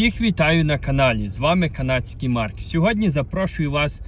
Всіх вітаю на каналі. З вами канадський Марк. Сьогодні запрошую вас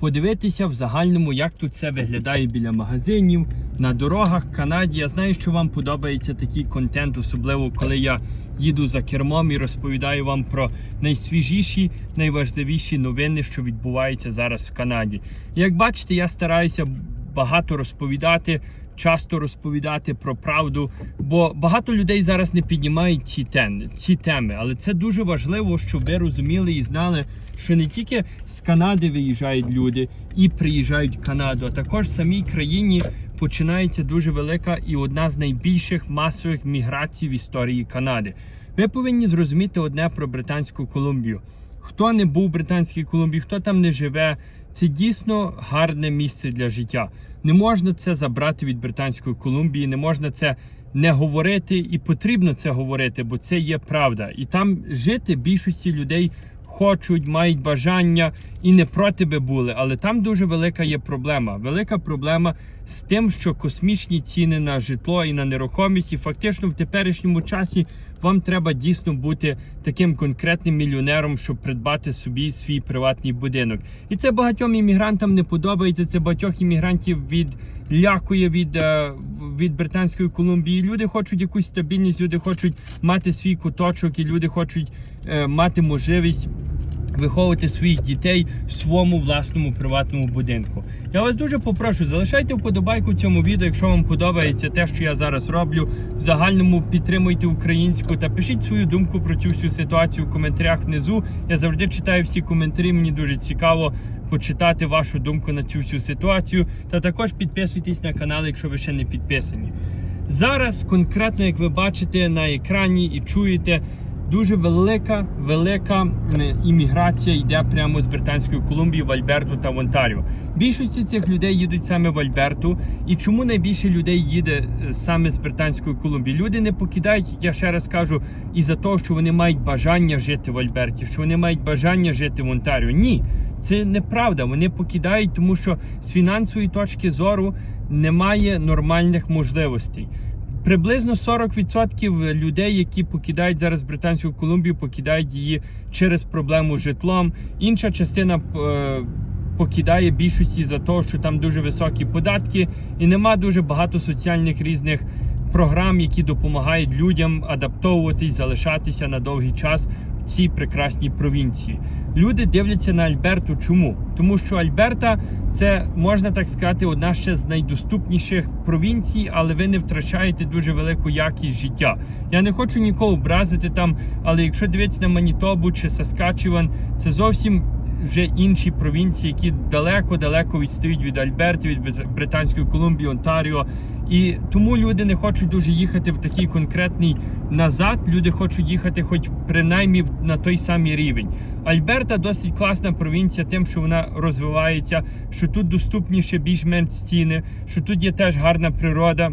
подивитися в загальному, як тут все виглядає біля магазинів, на дорогах в Канаді. Я знаю, що вам подобається такий контент, особливо коли я їду за кермом і розповідаю вам про найсвіжіші, найважливіші новини, що відбуваються зараз в Канаді. Як бачите, я стараюся багато розповідати. Часто розповідати про правду, бо багато людей зараз не піднімають ці теми, ці теми. Але це дуже важливо, щоб ви розуміли і знали, що не тільки з Канади виїжджають люди і приїжджають в Канаду, а також в самій країні починається дуже велика і одна з найбільших масових міграцій в історії Канади. Ви повинні зрозуміти одне про Британську Колумбію. Хто не був в Британській Колумбії, хто там не живе, це дійсно гарне місце для життя. Не можна це забрати від Британської Колумбії, не можна це не говорити, і потрібно це говорити, бо це є правда. І там жити більшості людей хочуть, мають бажання і не проти би були. Але там дуже велика є проблема. Велика проблема з тим, що космічні ціни на житло і на нерухомість, і фактично в теперішньому часі вам треба дійсно бути таким конкретним мільйонером, щоб придбати собі свій приватний будинок. І це багатьом іммігрантам не подобається. Це багатьох іммігрантів відлякує від, е, від Британської Колумбії. Люди хочуть якусь стабільність, люди хочуть мати свій куточок, і люди хочуть мати можливість. Виховувати своїх дітей в своєму власному приватному будинку. Я вас дуже попрошу, залишайте вподобайку цьому відео, якщо вам подобається те, що я зараз роблю. В загальному підтримуйте українську та пишіть свою думку про цю всю ситуацію в коментарях внизу. Я завжди читаю всі коментарі. Мені дуже цікаво почитати вашу думку на цю всю ситуацію. Та також підписуйтесь на канал, якщо ви ще не підписані. Зараз, конкретно, як ви бачите на екрані і чуєте. Дуже велика, велика імміграція йде прямо з Британської Колумбії в Альберту та в Онтаріо. Більшості цих людей їдуть саме в Альберту. І чому найбільше людей їде е, саме з Британської Колумбії? Люди не покидають, я ще раз кажу, із-за того, що вони мають бажання жити в Альберті, що вони мають бажання жити в Онтаріо. Ні, це неправда. Вони покидають, тому що з фінансової точки зору немає нормальних можливостей. Приблизно 40% людей, які покидають зараз Британську Колумбію, покидають її через проблему з житлом. Інша частина е, покидає більшості за те, що там дуже високі податки, і нема дуже багато соціальних різних програм, які допомагають людям адаптовуватись, залишатися на довгий час цій прекрасній провінції. Люди дивляться на Альберту. Чому? Тому що Альберта це можна так сказати, одна ще з найдоступніших провінцій, але ви не втрачаєте дуже велику якість життя. Я не хочу нікого образити там, але якщо дивитися на Манітобу чи Саскачеван, це зовсім вже інші провінції, які далеко-далеко відстають від Альберти, від Британської Колумбії, Онтаріо. І тому люди не хочуть дуже їхати в такий конкретний назад. Люди хочуть їхати, хоч принаймні на той самий рівень. Альберта досить класна провінція, тим, що вона розвивається, що тут доступніше більш-менш стіни, що тут є теж гарна природа.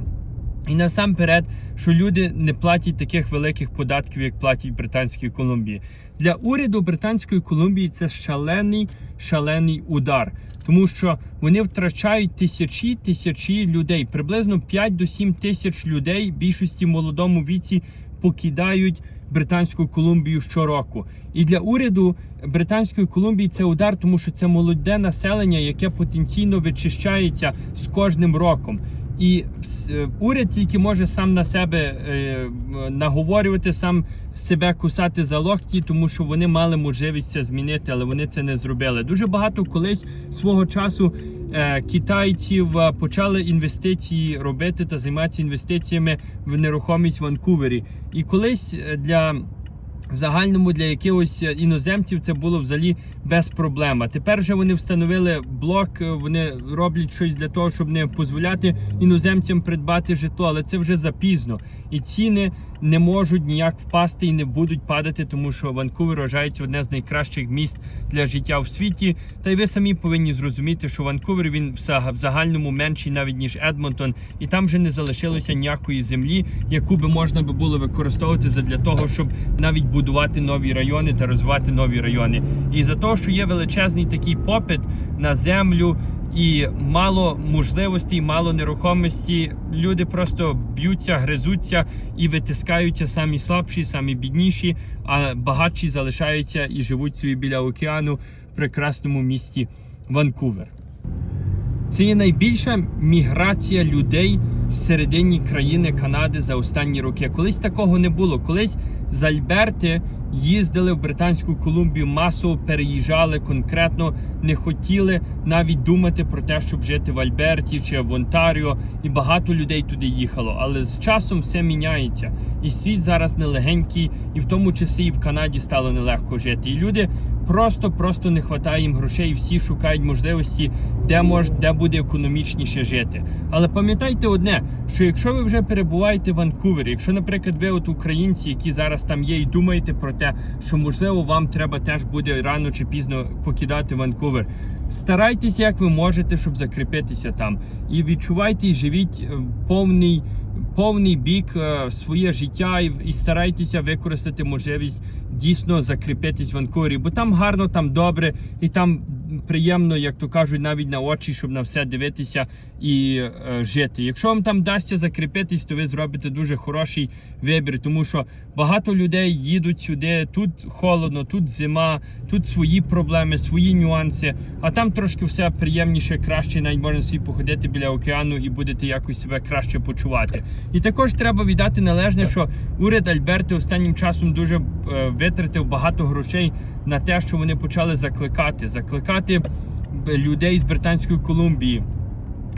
І насамперед, що люди не платять таких великих податків, як платять Британській Колумбії. Для уряду Британської Колумбії це шалений, шалений удар, тому що вони втрачають тисячі тисячі людей, приблизно 5 до 7 тисяч людей, більшості в молодому віці покидають Британську Колумбію щороку. І для уряду Британської Колумбії це удар, тому що це молоде населення, яке потенційно вичищається з кожним роком. І е, уряд тільки може сам на себе е, наговорювати, сам себе кусати за локті, тому що вони мали можливість це змінити, але вони це не зробили. Дуже багато колись свого часу е, китайців почали інвестиції робити та займатися інвестиціями в нерухомість в Ванкувері. І колись для в загальному для якихось іноземців це було взагалі без проблем. Тепер вже вони встановили блок, вони роблять щось для того, щоб не дозволяти іноземцям придбати житло, але це вже запізно. І ціни не можуть ніяк впасти і не будуть падати, тому що Ванкувер вважається одне з найкращих міст для життя в світі. Та й ви самі повинні зрозуміти, що Ванкувер він в загальному менший навіть ніж Едмонтон, і там вже не залишилося ніякої землі, яку би можна було використовувати для того, щоб навіть будувати нові райони та розвивати нові райони. І за того, що є величезний такий попит на землю. І мало можливостей, мало нерухомості. Люди просто б'ються, гризуться і витискаються самі слабші, самі бідніші, а багатші залишаються і живуть собі біля океану в прекрасному місті Ванкувер. Це є найбільша міграція людей всередині країни Канади за останні роки. Колись такого не було. Колись з Альберти їздили в Британську Колумбію, масово переїжджали конкретно, не хотіли навіть думати про те, щоб жити в Альберті чи в Онтаріо. І багато людей туди їхало. Але з часом все міняється. І світ зараз нелегенький, і в тому числі і в Канаді стало нелегко жити. І люди просто-просто не вистачає їм грошей, і всі шукають можливості, де мож, де буде економічніше жити. Але пам'ятайте одне, що якщо ви вже перебуваєте в Ванкувері, якщо, наприклад, ви от українці, які зараз там є, і думаєте про те, що можливо вам треба теж буде рано чи пізно покидати Ванкувер. Старайтеся, як ви можете, щоб закріпитися там. І відчувайте і живіть е, повний повний бік е, своє життя і, і старайтеся використати можливість дійсно закріпитись в Ванкувері, бо там гарно, там добре, і там приємно, як то кажуть, навіть на очі, щоб на все дивитися і е, жити. Якщо вам там вдасться закріпитись, то ви зробите дуже хороший вибір, тому що багато людей їдуть сюди. Тут холодно, тут зима, тут свої проблеми, свої нюанси. А там трошки все приємніше, краще, навіть можна собі походити біля океану і будете якось себе краще почувати. І також треба віддати належне, що уряд Альберти останнім часом дуже е, витратив багато грошей на те, що вони почали закликати, закликати людей з Британської Колумбії.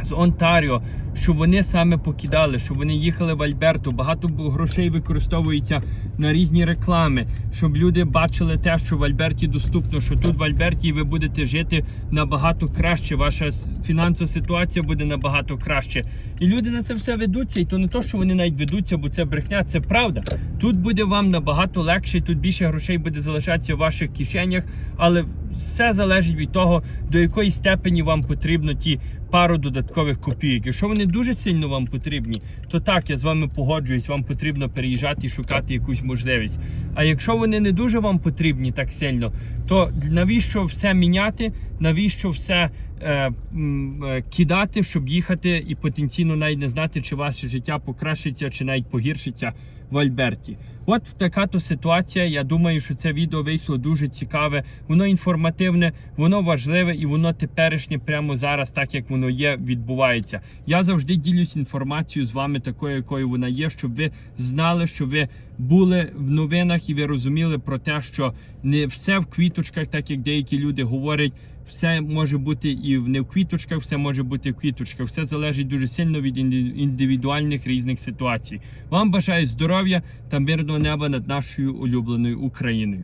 З Онтаріо, щоб вони саме покидали, щоб вони їхали в Альберту. Багато грошей використовується на різні реклами, щоб люди бачили те, що в Альберті доступно, що тут в Альберті ви будете жити набагато краще. Ваша фінансова ситуація буде набагато краще. І люди на це все ведуться. І то не то, що вони навіть ведуться, бо це брехня, це правда. Тут буде вам набагато легше, тут більше грошей буде залишатися в ваших кишенях, але все залежить від того, до якої степені вам потрібно ті пару додаткових копійок. Якщо вони дуже сильно вам потрібні, то так, я з вами погоджуюсь, вам потрібно переїжджати і шукати якусь можливість. А якщо вони не дуже вам потрібні так сильно, то навіщо все міняти? Навіщо все е, е, кидати, щоб їхати і потенційно навіть не знати, чи ваше життя покращиться, чи навіть погіршиться в Альберті? От така то ситуація. Я думаю, що це відео вийшло дуже цікаве, воно інформативне, воно важливе і воно теперішнє прямо зараз, так як воно є, відбувається. Я завжди ділюсь інформацією з вами такою, якою вона є, щоб ви знали, що ви були в новинах і ви розуміли про те, що не все в квіточках, так як деякі люди говорять. Все може бути і не в квіточках, все може бути в квіточках. Все залежить дуже сильно від індивідуальних різних ситуацій. Вам бажаю здоров'я та мирного неба над нашою улюбленою Україною.